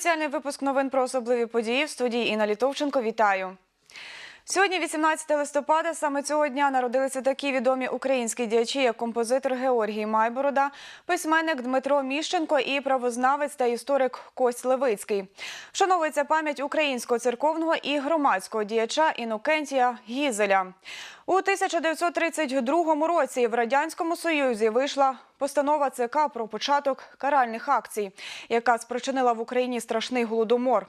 Спеціальний випуск новин про особливі події в студії Інна Літовченко. Вітаю. Сьогодні, 18 листопада, саме цього дня народилися такі відомі українські діячі, як композитор Георгій Майборода, письменник Дмитро Міщенко і правознавець та історик Кость Левицький. Вшановується пам'ять українського церковного і громадського діяча Інокентія Гізеля. У 1932 році в радянському союзі вийшла постанова ЦК про початок каральних акцій, яка спричинила в Україні страшний голодомор.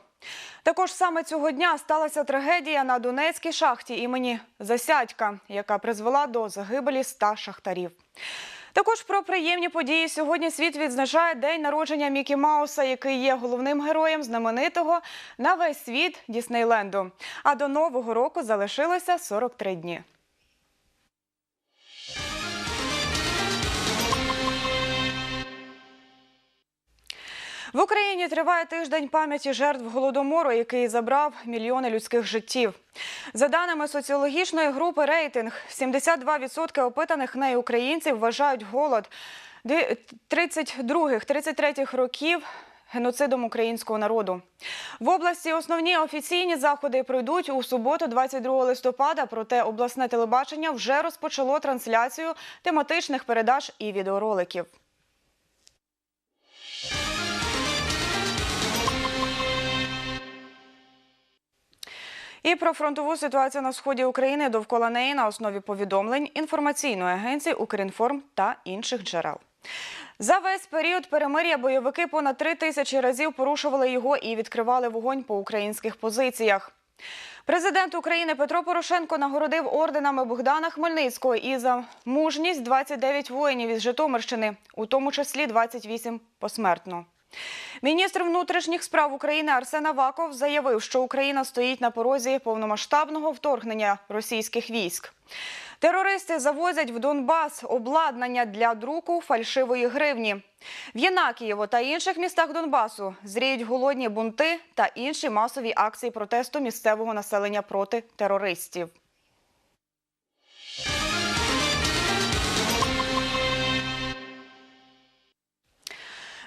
Також саме цього дня сталася трагедія на Донецькій шахті імені Засядька, яка призвела до загибелі ста шахтарів. Також про приємні події сьогодні світ відзначає день народження Мікі Мауса, який є головним героєм знаменитого на весь світ Діснейленду. А до нового року залишилося 43 дні. В Україні триває тиждень пам'яті жертв голодомору, який забрав мільйони людських життів. За даними соціологічної групи рейтинг, 72% опитаних нею українців вважають голод 32-33 років. Геноцидом українського народу в області основні офіційні заходи пройдуть у суботу, 22 листопада. Проте обласне телебачення вже розпочало трансляцію тематичних передач і відеороликів. І про фронтову ситуацію на сході України довкола неї на основі повідомлень інформаційної агенції Укрінформ та інших джерел. За весь період перемир'я бойовики понад три тисячі разів порушували його і відкривали вогонь по українських позиціях. Президент України Петро Порошенко нагородив орденами Богдана Хмельницького і за мужність 29 воїнів із Житомирщини, у тому числі 28 посмертно. Міністр внутрішніх справ України Арсен Аваков заявив, що Україна стоїть на порозі повномасштабного вторгнення російських військ. Терористи завозять в Донбас обладнання для друку фальшивої гривні. В Єнакієво та інших містах Донбасу зріють голодні бунти та інші масові акції протесту місцевого населення проти терористів.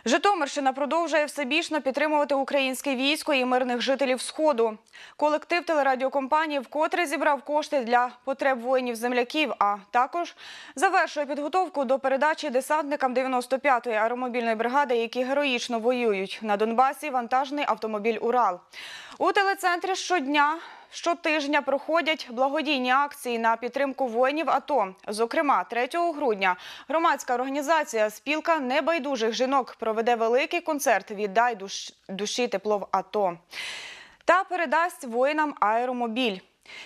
Житомирщина продовжує всебічно підтримувати українське військо і мирних жителів Сходу. Колектив телерадіокомпанії вкотре зібрав кошти для потреб воїнів-земляків, а також завершує підготовку до передачі десантникам 95-ї аеромобільної бригади, які героїчно воюють на Донбасі. Вантажний автомобіль Урал у телецентрі щодня. Щотижня проходять благодійні акції на підтримку воїнів АТО. Зокрема, 3 грудня громадська організація Спілка небайдужих жінок проведе великий концерт Віддай душі тепло в АТО та передасть воїнам аеромобіль.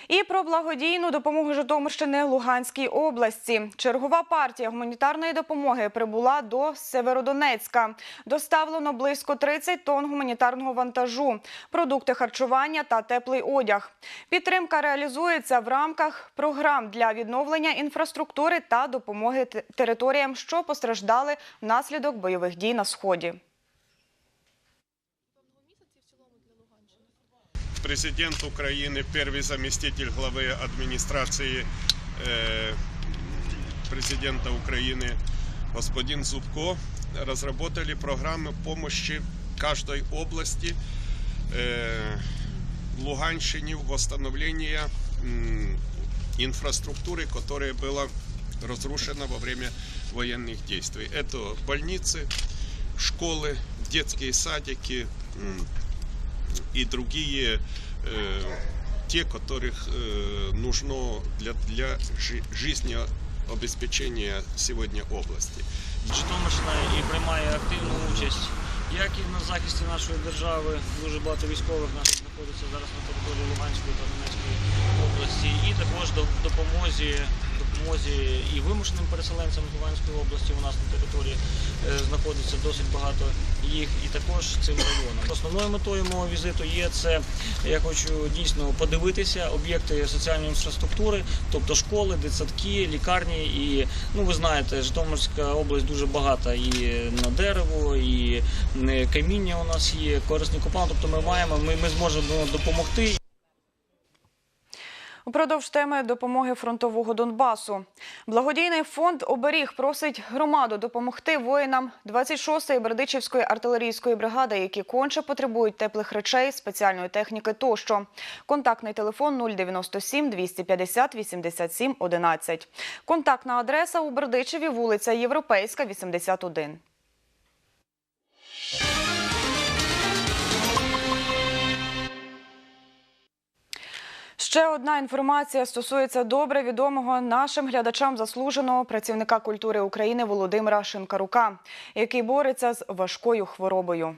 І про благодійну допомогу Житомирщини Луганській області. Чергова партія гуманітарної допомоги прибула до Северодонецька. Доставлено близько 30 тонн гуманітарного вантажу, продукти харчування та теплий одяг. Підтримка реалізується в рамках програм для відновлення інфраструктури та допомоги територіям, що постраждали внаслідок бойових дій на сході. Президент України, перший заместитель глави адміністрації е, президента України господин Зубко разработали программы помощи каждой области э, Луганщине в восстановлении м, инфраструктуры, которая была разрушена во время военных действий. Это больницы, школы, детские садики, м, и другие э, те, которых э, нужно для, для жи- жизнеобеспечения сегодня области. Житомирщина і приймає активну участь як і на захисті нашої держави. Дуже багато військових наших знаходиться зараз на території Луганської та Донецької області, і також до допомозі, допомозі і вимушеним переселенцям з Луганської області у нас на території е, знаходиться досить багато їх, і також цим районом. Основною метою мого візиту є це. Я хочу дійсно подивитися об'єкти соціальної інфраструктури, тобто школи, дитсадки, лікарні. І ну ви знаєте, Житомирська область дуже багата і на дерево, і каміння у нас є, корисні копалини. Тобто ми маємо, ми, ми зможемо допомогти Упродовж теми допомоги фронтового Донбасу. Благодійний фонд Оберіг просить громаду допомогти воїнам 26-ї Бердичівської артилерійської бригади, які конче потребують теплих речей, спеціальної техніки тощо. Контактний телефон 097 250 87 11. Контактна адреса у Бердичеві, вулиця Європейська, 81. Ще одна інформація стосується добре відомого нашим глядачам заслуженого працівника культури України Володимира Шинкарука, який бореться з важкою хворобою.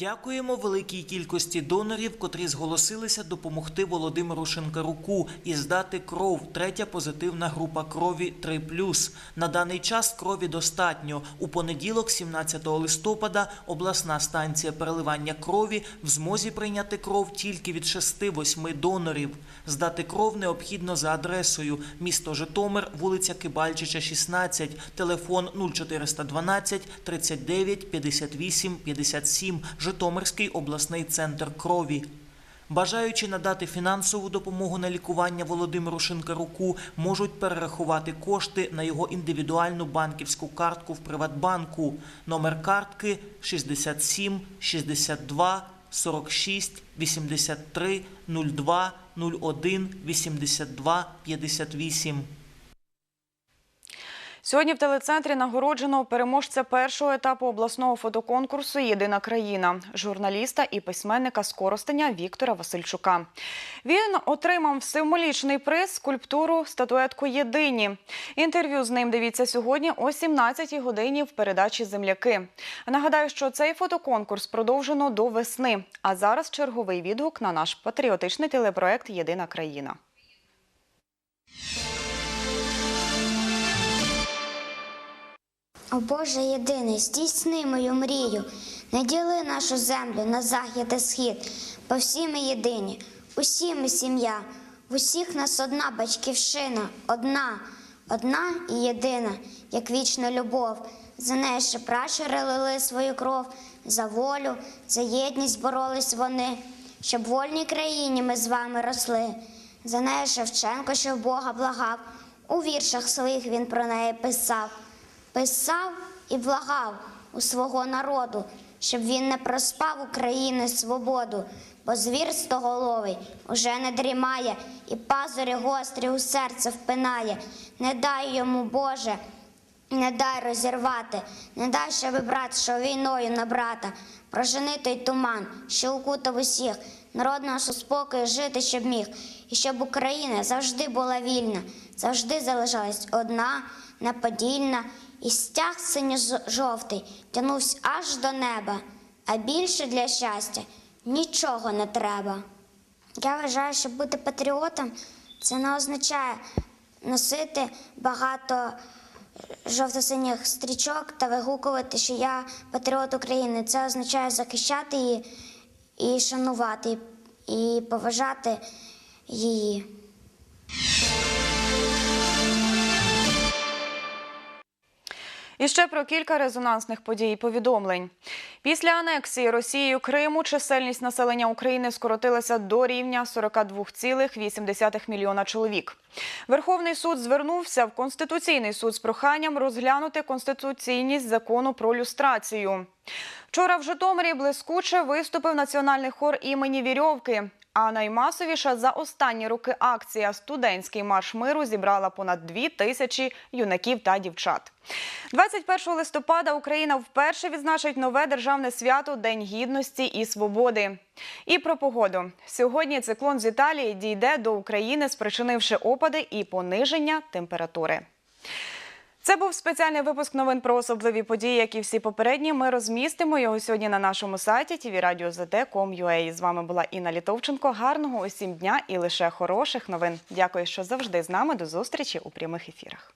Дякуємо великій кількості донорів, котрі зголосилися допомогти Володимиру Шинкаруку і здати кров. Третя позитивна група крові 3+. На даний час крові достатньо. У понеділок, 17 листопада, обласна станція переливання крові в змозі прийняти кров тільки від 6-8 донорів. Здати кров необхідно за адресою місто Житомир, вулиця Кибальчича, 16, телефон 0412 39 58 57, Житомирський обласний центр крові. Бажаючи надати фінансову допомогу на лікування Володимиру Шинкаруку, можуть перерахувати кошти на його індивідуальну банківську картку в Приватбанку. Номер картки 67 62 46 83 02 01 82 58. Сьогодні в телецентрі нагороджено переможця першого етапу обласного фотоконкурсу Єдина країна журналіста і письменника з Коростеня Віктора Васильчука. Він отримав символічний приз скульптуру статуетку Єдині. Інтерв'ю з ним дивіться сьогодні о 17-й годині в передачі Земляки. Нагадаю, що цей фотоконкурс продовжено до весни. А зараз черговий відгук на наш патріотичний телепроект Єдина країна. О Боже єдиний, здійсни мою мрію, не діли нашу землю на захід і схід, бо всі ми єдині, усі ми сім'я, в усіх нас одна батьківщина, одна, одна і єдина, як вічна любов. За неї ще пращури лили свою кров, за волю, за єдність боролись вони, щоб в вольній країні ми з вами росли. За неї Шевченко, що в Бога благав, у віршах своїх він про неї писав писав і благав у свого народу, щоб він не проспав України свободу, бо звір стоголовий уже не дрімає, і пазурі гострі у серце впинає. Не дай йому, Боже, не дай розірвати, не дай, щоб брат йшов війною на брата, прожени той туман, що укутав усіх, народ наш у спокою жити, щоб міг, і щоб Україна завжди була вільна, завжди залишалась одна, неподільна, і стяг синьо-жовтий тянувся аж до неба, а більше для щастя нічого не треба. Я вважаю, що бути патріотом це не означає носити багато жовто-синіх стрічок та вигукувати, що я патріот України. Це означає захищати її і шанувати, і поважати її. І ще про кілька резонансних подій і повідомлень. Після анексії Росією Криму чисельність населення України скоротилася до рівня 42,8 мільйона чоловік. Верховний суд звернувся в Конституційний суд з проханням розглянути конституційність закону про люстрацію. Вчора в Житомирі блискуче виступив національний хор імені Вірьовки. А наймасовіша за останні роки акція Студентський марш миру зібрала понад дві тисячі юнаків та дівчат. 21 листопада Україна вперше відзначить нове державне свято День гідності і свободи. І про погоду сьогодні циклон з Італії дійде до України, спричинивши опади і пониження температури. Це був спеціальний випуск новин про особливі події, як і всі попередні. Ми розмістимо його сьогодні на нашому сайті tvradio.zd.com.ua. З вами була Інна Літовченко. Гарного усім дня і лише хороших новин. Дякую, що завжди з нами. До зустрічі у прямих ефірах.